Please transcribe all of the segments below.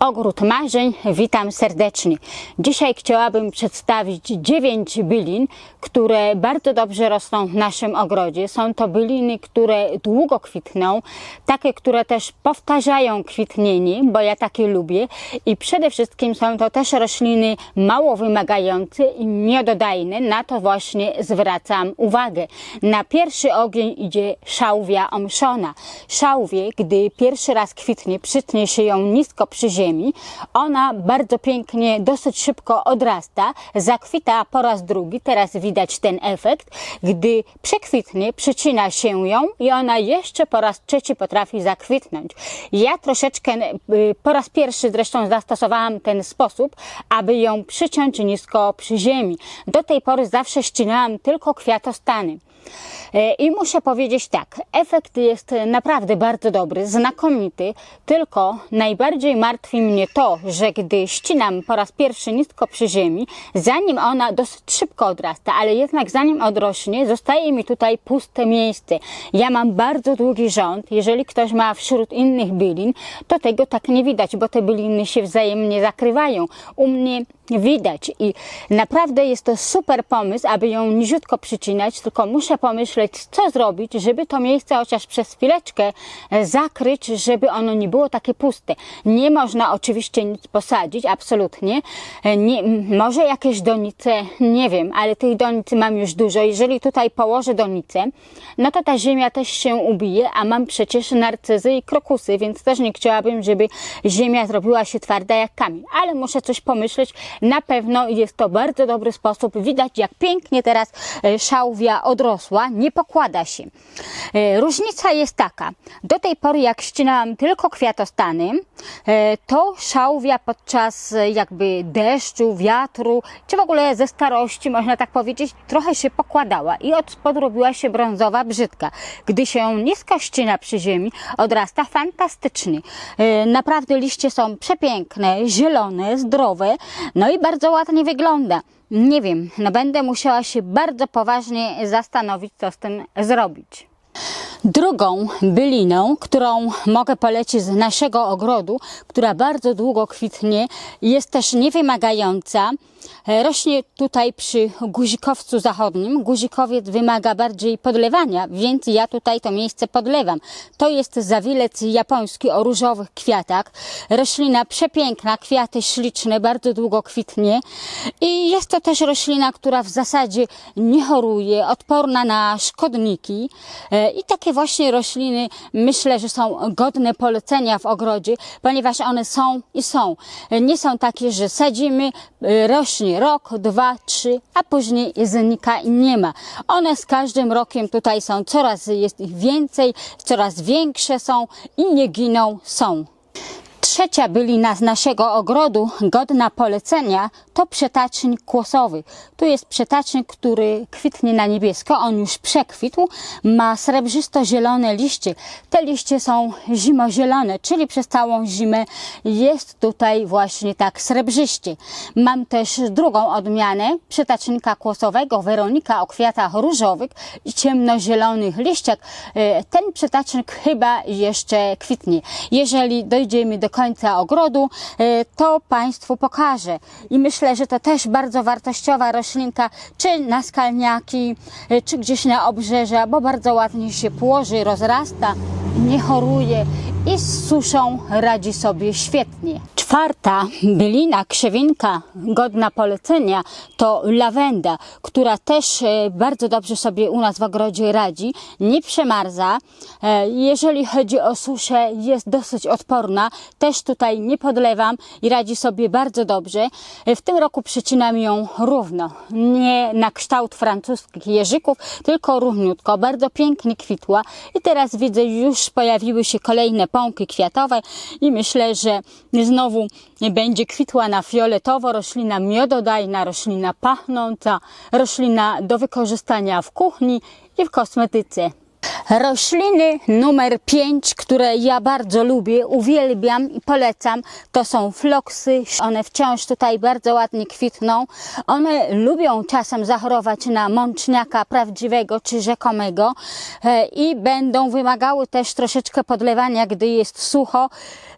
Ogród Marzeń, witam serdecznie. Dzisiaj chciałabym przedstawić dziewięć bylin, które bardzo dobrze rosną w naszym ogrodzie. Są to byliny, które długo kwitną, takie, które też powtarzają kwitnienie, bo ja takie lubię. I przede wszystkim są to też rośliny mało wymagające i miododajne. Na to właśnie zwracam uwagę. Na pierwszy ogień idzie szałwia omszona. Szałwie, gdy pierwszy raz kwitnie, przytnie się ją nisko przy ziemi, ona bardzo pięknie, dosyć szybko odrasta, zakwita po raz drugi, teraz widać ten efekt, gdy przekwitnie, przycina się ją i ona jeszcze po raz trzeci potrafi zakwitnąć. Ja troszeczkę y, po raz pierwszy zresztą zastosowałam ten sposób, aby ją przyciąć nisko przy ziemi. Do tej pory zawsze ścinałam tylko kwiatostany. E, I muszę powiedzieć tak, efekt jest naprawdę bardzo dobry, znakomity, tylko najbardziej martwi mnie to, że gdy ścinam po raz pierwszy nisko przy ziemi, zanim ona dosyć szybko odrasta, ale jednak zanim odrośnie, zostaje mi tutaj puste miejsce. Ja mam bardzo długi rząd, jeżeli ktoś ma wśród innych bylin, to tego tak nie widać, bo te byliny się wzajemnie zakrywają. U mnie widać i naprawdę jest to super pomysł, aby ją niziutko przycinać, tylko muszę pomyśleć, co zrobić, żeby to miejsce chociaż przez chwileczkę e, zakryć, żeby ono nie było takie puste. Nie można oczywiście nic posadzić, absolutnie. E, Nie, może jakieś donice, nie wiem, ale tych donic mam już dużo. Jeżeli tutaj położę donicę, no to ta ziemia też się ubije, a mam przecież narcyzy i krokusy, więc też nie chciałabym, żeby ziemia zrobiła się twarda jak kamień. Ale muszę coś pomyśleć. Na pewno jest to bardzo dobry sposób. Widać, jak pięknie teraz e, szałwia odrosła, nie pokłada się. E, Różnica jest taka. Do tej pory, jak ścinałam tylko kwiatostany, e, to szałwia podczas jakby deszczu, wiatru, czy w ogóle ze starości, można tak powiedzieć, trochę się pokładała i od spodu robiła się brązowa, brzydka. Gdy się ją nisko ścina przy ziemi, odrasta fantastycznie. Naprawdę liście są przepiękne, zielone, zdrowe, no i bardzo ładnie wygląda. Nie wiem, no będę musiała się bardzo poważnie zastanowić, co z tym zrobić. Drugą byliną, którą mogę polecić z naszego ogrodu, która bardzo długo kwitnie, jest też niewymagająca. E, Rośnie tutaj przy guzikowcu zachodnim. Guzikowiec wymaga bardziej podlewania, więc ja tutaj to miejsce podlewam. To jest zawilec japoński o różowych kwiatach. Roślina przepiękna, kwiaty śliczne, bardzo długo kwitnie. I jest to też roślina, która w zasadzie nie choruje, odporna na szkodniki. E, I takie właśnie rośliny myślę, że są godne polecenia w ogrodzie, ponieważ one są i są. Nie są takie, że sadzimy, e, rośnie rok, dwa, trzy, a później znika i nie ma. One z każdym rokiem tutaj są coraz jest ich więcej, coraz większe są i nie giną, są. Trzecia bylina z naszego ogrodu, godna polecenia, to przetacznik kłosowy. Tu jest przetacznik, który kwitnie na niebiesko, on już przekwitł, ma srebrzysto-zielone liście. Te liście są zimozielone, czyli przez całą zimę jest tutaj właśnie tak srebrzyście. Mam też drugą odmianę przetacznika kłosowego, Weronika o kwiatach różowych i ciemnozielonych liściach. E, Ten przetacznik chyba jeszcze kwitnie. Jeżeli dojdziemy do końca ogrodu, e, to Państwu pokażę. I myślę, że to też bardzo wartościowa roślinka, czy na skalniaki, e, czy gdzieś na obrzeża, bo bardzo ładnie się płoży, rozrasta, nie choruje i z suszą radzi sobie świetnie. Czwarta bylina, krzewinka godna polecenia to lawenda, która też e, bardzo dobrze sobie u nas w ogrodzie radzi, nie przemarza. E, Jeżeli chodzi o suszę, jest dosyć odporna. Też tutaj nie podlewam i radzi sobie bardzo dobrze. E, W tym roku przycinam ją równo, nie na kształt francuskich jeżyków, tylko równiutko. Bardzo pięknie kwitła i teraz widzę już pojawiły się kolejne pąki kwiatowe i myślę, że znowu będzie kwitła na fioletowo, roślina miododajna, roślina pachnąca, roślina do wykorzystania w kuchni i w kosmetyce. Rośliny numer 5, które ja bardzo lubię, uwielbiam i polecam, to są floksy. One wciąż tutaj bardzo ładnie kwitną. One lubią czasem zachorować na mączniaka prawdziwego czy rzekomego e, i będą wymagały też troszeczkę podlewania, gdy jest sucho.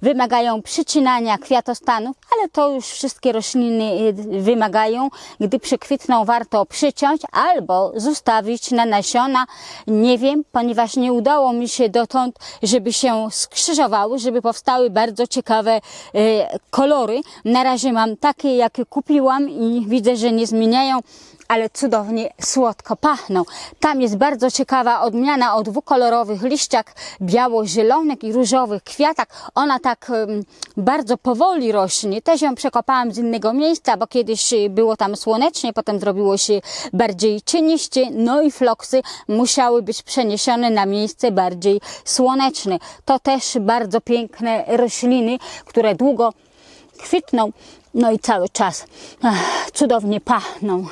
Wymagają przycinania kwiatostanów, ale to już wszystkie rośliny e, wymagają. Gdy przekwitną, warto przyciąć albo zostawić na nasiona. Nie wiem, ponieważ nie udało mi się dotąd, żeby się skrzyżowały, żeby powstały bardzo ciekawe e, kolory. Na razie mam takie, jakie kupiłam i widzę, że nie zmieniają ale cudownie słodko pachną. Tam jest bardzo ciekawa odmiana o dwukolorowych liściach biało-zielonych i różowych kwiatach. Ona tak em, bardzo powoli rośnie. Też ją przekopałam z innego miejsca, bo kiedyś było tam słonecznie, potem zrobiło się bardziej cieniście. No i floksy musiały być przeniesione na miejsce bardziej słoneczne. To też bardzo piękne rośliny, które długo kwitną, no i cały czas ach, cudownie pachną.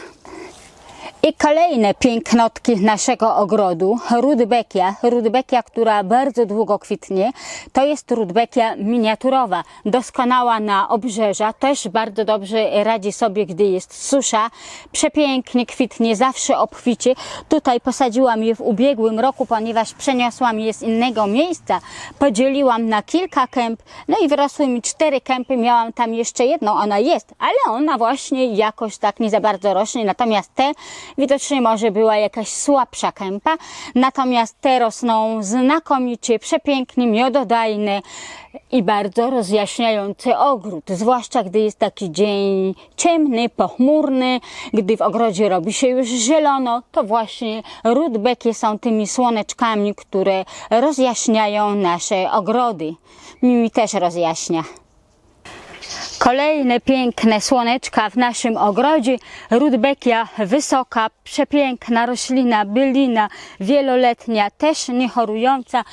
I kolejne pięknotki naszego ogrodu, rudbekia. Rudbekia, która bardzo długo kwitnie, to jest rudbekia miniaturowa, doskonała na obrzeża, też bardzo dobrze radzi sobie, gdy jest susza. Przepięknie kwitnie, zawsze obficie. Tutaj posadziłam je w ubiegłym roku, ponieważ przeniosłam je z innego miejsca. Podzieliłam na kilka kęp, no i wyrosły mi cztery kępy. Miałam tam jeszcze jedną, ona jest, ale ona właśnie jakoś tak nie za bardzo rośnie. Natomiast te Widocznie może była jakaś słabsza kępa, natomiast te rosną znakomicie, przepięknie, miododajne i bardzo rozjaśniający ogród. Zwłaszcza gdy jest taki dzień ciemny, pochmurny, gdy w ogrodzie robi się już zielono, to właśnie rudbekie są tymi słoneczkami, które rozjaśniają nasze ogrody. Mi też rozjaśnia. Kolejne piękne słoneczka w naszym ogrodzie. Rudbekia wysoka, przepiękna roślina, bylina wieloletnia, też niechorująca.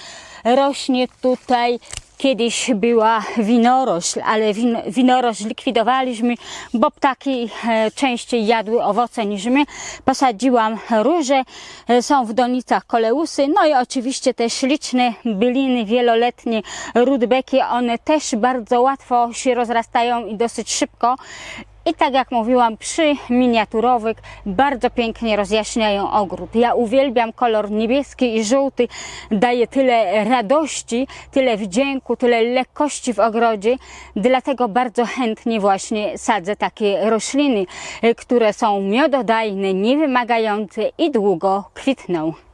Rośnie tutaj Kiedyś była winorośl, ale win, winorośl likwidowaliśmy, bo ptaki e, częściej jadły owoce niż my. Posadziłam róże, e, są w donicach koleusy, no i oczywiście te śliczne byliny wieloletnie, rudbekie, one też bardzo łatwo się rozrastają i dosyć szybko. I tak jak mówiłam, przy miniaturowych bardzo pięknie rozjaśniają ogród. Ja uwielbiam kolor niebieski i żółty, daje tyle radości, tyle wdzięku, tyle lekkości w ogrodzie, dlatego bardzo chętnie właśnie sadzę takie rośliny, y, które są miododajne, niewymagające i długo kwitną.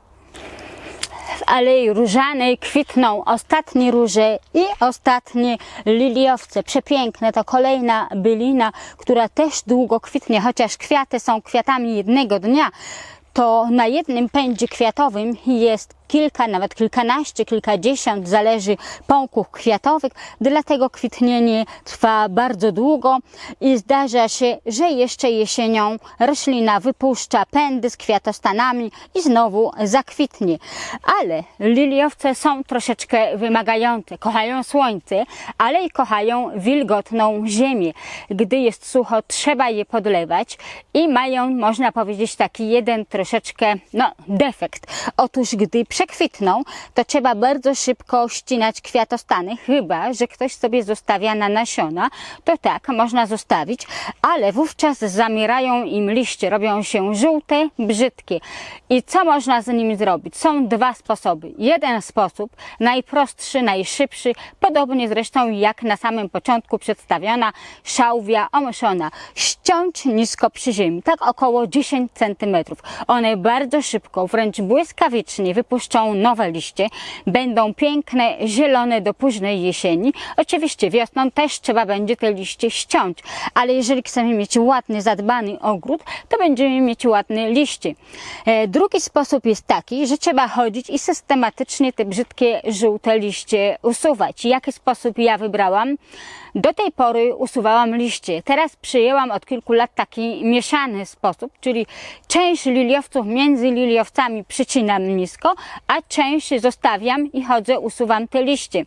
W Alei Różanej kwitną ostatnie róże i ostatnie liliowce. Przepiękne, to kolejna bylina, która też długo kwitnie, chociaż kwiaty są kwiatami jednego dnia, to na jednym pędzie kwiatowym jest kilka, nawet kilkanaście, kilkadziesiąt, zależy pąków kwiatowych, dlatego kwitnienie trwa bardzo długo i zdarza się, że jeszcze jesienią roślina wypuszcza pędy z kwiatostanami i znowu zakwitnie. Ale liliowce są troszeczkę wymagające, kochają słońce, ale i kochają wilgotną ziemię. Gdy jest sucho, trzeba je podlewać i mają, można powiedzieć, taki jeden troszeczkę, no, defekt. Otóż, gdy przekwitną, to trzeba bardzo szybko ścinać kwiatostany, chyba, że ktoś sobie zostawia na nasiona, to tak, można zostawić, ale wówczas zamierają im liście, robią się żółte, brzydkie. I co można z nimi zrobić? Są dwa sposoby. Jeden sposób, najprostszy, najszybszy, podobnie zresztą jak na samym początku przedstawiona szałwia omyszona. Ściąć nisko przy ziemi, tak około 10 cm. One bardzo szybko, wręcz błyskawicznie wypuszczą nowe liście. Będą piękne, zielone do późnej jesieni. Oczywiście wiosną też trzeba będzie te liście ściąć, ale jeżeli chcemy mieć ładny, zadbany ogród, to będziemy mieć ładne liście. E, Drugi sposób jest taki, że trzeba chodzić i systematycznie te brzydkie, żółte liście usuwać. Jaki sposób ja wybrałam? Do tej pory usuwałam liście. Teraz przyjęłam od kilku lat taki mieszany sposób, czyli część liliowców między liliowcami przycinam nisko, a część zostawiam i chodzę, usuwam te liście.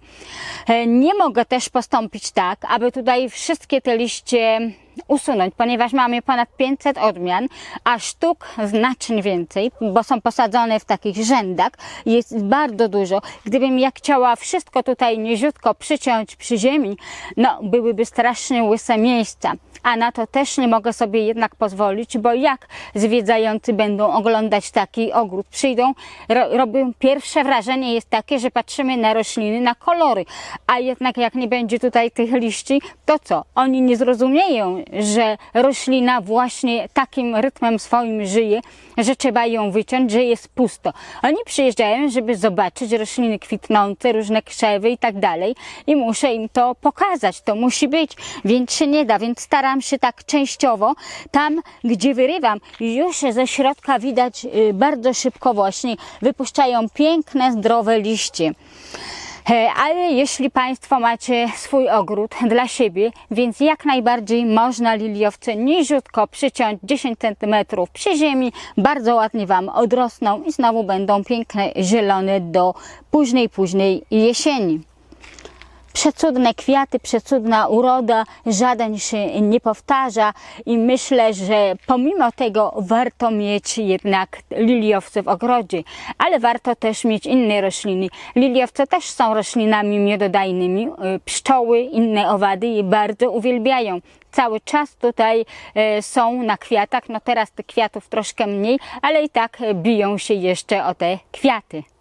E, Nie mogę też postąpić tak, aby tutaj wszystkie te liście usunąć, ponieważ mamy ponad 500 odmian, a sztuk znacznie więcej, bo są posadzone w takich rzędach. Jest bardzo dużo. Gdybym ja chciała wszystko tutaj niziutko przyciąć przy ziemi, no byłyby strasznie łyse miejsca. A na to też nie mogę sobie jednak pozwolić, bo jak zwiedzający będą oglądać taki ogród, przyjdą, ro, robią pierwsze wrażenie jest takie, że patrzymy na rośliny, na kolory, a jednak jak nie będzie tutaj tych liści, to co? Oni nie zrozumieją, że roślina właśnie takim rytmem swoim żyje, że trzeba ją wyciąć, że jest pusto. Oni przyjeżdżają, żeby zobaczyć rośliny kwitnące, różne krzewy i tak dalej i muszę im to pokazać, to musi być, więc się nie da, więc staram się tak częściowo, tam gdzie wyrywam, już ze środka widać y, bardzo szybko właśnie wypuszczają piękne, zdrowe liście. Ale jeśli Państwo macie swój ogród dla siebie, więc jak najbardziej można liliowce niziutko przyciąć 10 cm przy ziemi, bardzo ładnie Wam odrosną i znowu będą piękne, zielone do późnej, późnej jesieni. Przecudne kwiaty, przecudna uroda, żaden się nie powtarza i myślę, że pomimo tego warto mieć jednak liliowce w ogrodzie, ale warto też mieć inne rośliny. Liliowce też są roślinami miododajnymi, y, pszczoły, inne owady je bardzo uwielbiają. Cały czas tutaj e, są na kwiatach, no teraz tych kwiatów troszkę mniej, ale i tak biją się jeszcze o te kwiaty.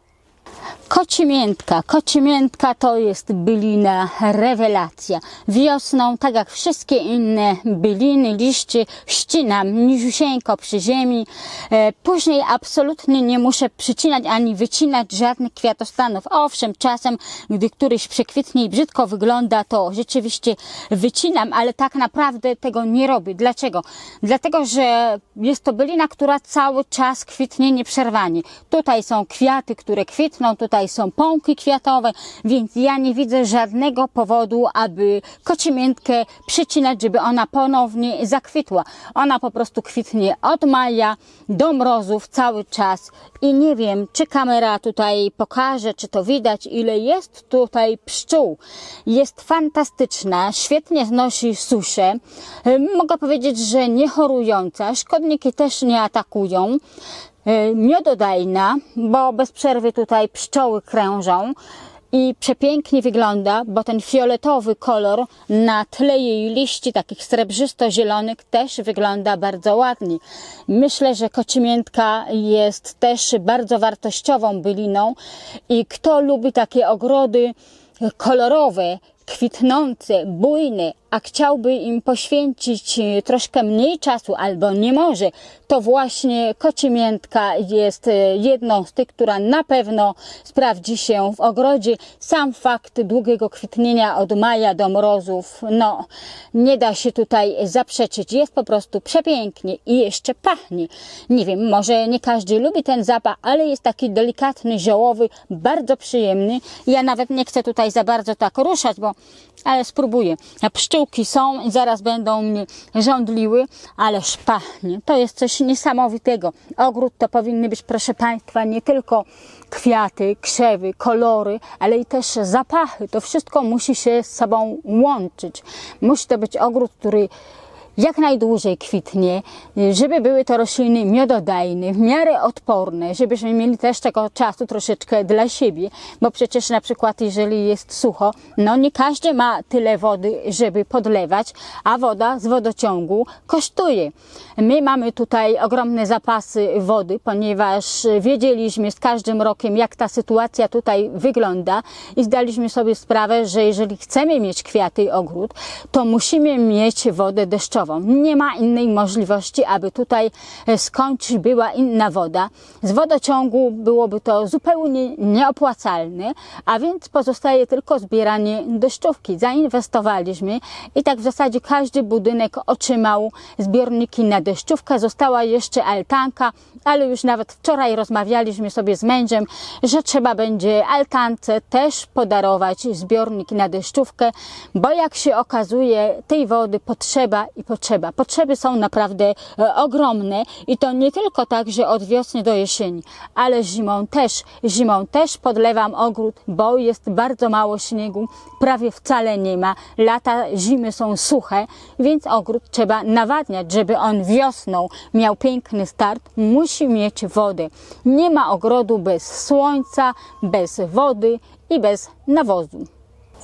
Kocimiętka. Kocimiętka to jest bylina rewelacja. Wiosną, tak jak wszystkie inne byliny, liście ścinam niziusieńko przy ziemi. E, później absolutnie nie muszę przycinać ani wycinać żadnych kwiatostanów. Owszem, czasem, gdy któryś przekwitnie i brzydko wygląda, to rzeczywiście wycinam, ale tak naprawdę tego nie robię. Dlaczego? Dlatego, że jest to bylina, która cały czas kwitnie nieprzerwanie. Tutaj są kwiaty, które kwitną, tutaj są pąki kwiatowe, więc ja nie widzę żadnego powodu, aby kocimiętkę przycinać, żeby ona ponownie zakwitła. Ona po prostu kwitnie od maja do mrozów cały czas i nie wiem, czy kamera tutaj pokaże, czy to widać, ile jest tutaj pszczół. Jest fantastyczna, świetnie znosi suszę. Mogę powiedzieć, że nie chorująca, szkodniki też nie atakują miododajna, bo bez przerwy tutaj pszczoły krężą i przepięknie wygląda, bo ten fioletowy kolor na tle jej liści takich srebrzysto-zielonych też wygląda bardzo ładnie. Myślę, że kocimiętka jest też bardzo wartościową byliną i kto lubi takie ogrody kolorowe, kwitnące, bujne, a chciałby im poświęcić e, troszkę mniej czasu albo nie może, to właśnie kocimiętka jest e, jedną z tych, która na pewno sprawdzi się w ogrodzie. Sam fakt długiego kwitnienia od maja do mrozów, no nie da się tutaj zaprzeczyć. Jest po prostu przepięknie i jeszcze pachnie. Nie wiem, może nie każdy lubi ten zapach, ale jest taki delikatny, ziołowy, bardzo przyjemny. Ja nawet nie chcę tutaj za bardzo tak ruszać, bo ale spróbuję. A Pszczółki są i zaraz będą mnie żądliły, ależ pachnie. To jest coś niesamowitego. Ogród to powinny być, proszę Państwa, nie tylko kwiaty, krzewy, kolory, ale i też zapachy. To wszystko musi się z sobą łączyć. Musi to być ogród, który jak najdłużej kwitnie, żeby były to rośliny miododajne, w miarę odporne, żebyśmy mieli też tego czasu troszeczkę dla siebie, bo przecież na przykład jeżeli jest sucho, no nie każdy ma tyle wody, żeby podlewać, a woda z wodociągu kosztuje. My mamy tutaj ogromne zapasy wody, ponieważ wiedzieliśmy z każdym rokiem, jak ta sytuacja tutaj wygląda i zdaliśmy sobie sprawę, że jeżeli chcemy mieć kwiaty i ogród, to musimy mieć wodę deszczową. Nie ma innej możliwości, aby tutaj e, skądś była inna woda. Z wodociągu byłoby to zupełnie nieopłacalne, a więc pozostaje tylko zbieranie deszczówki. Zainwestowaliśmy i tak w zasadzie każdy budynek otrzymał zbiorniki na deszczówkę. Została jeszcze altanka, ale już nawet wczoraj rozmawialiśmy sobie z mężem, że trzeba będzie altance też podarować zbiornik na deszczówkę, bo jak się okazuje, tej wody potrzeba i potrzeba. Potrzeby są naprawdę e, ogromne i to nie tylko tak, że od wiosny do jesieni, ale zimą też. Zimą też podlewam ogród, bo jest bardzo mało śniegu, prawie wcale nie ma. Lata, zimy są suche, więc ogród trzeba nawadniać, żeby on wiosną miał piękny start, musi mieć wodę. Nie ma ogrodu bez słońca, bez wody i bez nawozu.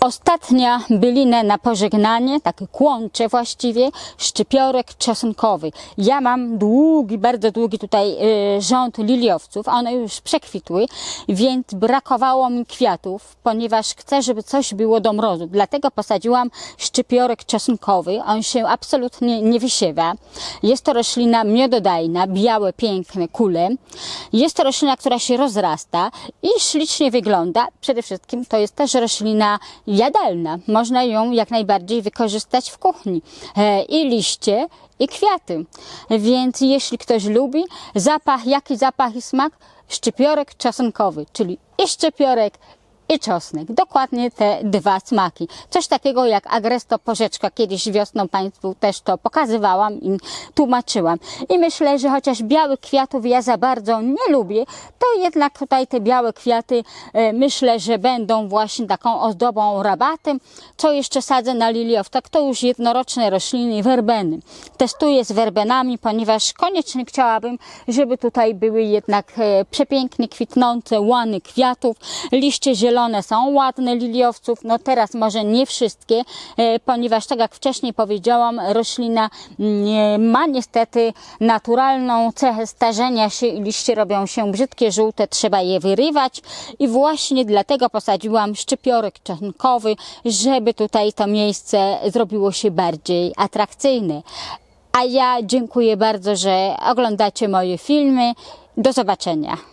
Ostatnia bylina na pożegnanie, takie kłącze właściwie, szczypiorek czosnkowy. Ja mam długi, bardzo długi tutaj y, rząd liliowców, one już przekwitły, więc brakowało mi kwiatów, ponieważ chcę, żeby coś było do mrozu. Dlatego posadziłam szczypiorek czosnkowy. On się absolutnie nie wysiewa. Jest to roślina miododajna, białe, piękne kule. Jest to roślina, która się rozrasta i ślicznie wygląda. Przede wszystkim to jest też roślina jadalna. Można ją jak najbardziej wykorzystać w kuchni. E, I liście, i kwiaty. Więc jeśli ktoś lubi zapach, jaki zapach i smak? Szczypiorek czosnkowy, czyli i szczypiorek, i czosnek. Dokładnie te dwa smaki. Coś takiego jak agresto porzeczka. Kiedyś wiosną Państwu też to pokazywałam i tłumaczyłam. I myślę, że chociaż białych kwiatów ja za bardzo nie lubię, to jednak tutaj te białe kwiaty e, myślę, że będą właśnie taką ozdobą rabatem. Co jeszcze sadzę na liliowcach? To już jednoroczne rośliny, werbeny. Testuję z werbenami, ponieważ koniecznie chciałabym, żeby tutaj były jednak e, przepięknie kwitnące łany kwiatów, liście zielone są ładne liliowców, no teraz może nie wszystkie, e, ponieważ tak jak wcześniej powiedziałam, roślina mm, ma niestety naturalną cechę starzenia się i liście robią się brzydkie, żółte, trzeba je wyrywać i właśnie dlatego posadziłam szczypiorek czosnkowy, żeby tutaj to miejsce zrobiło się bardziej atrakcyjne. A ja dziękuję bardzo, że oglądacie moje filmy. Do zobaczenia.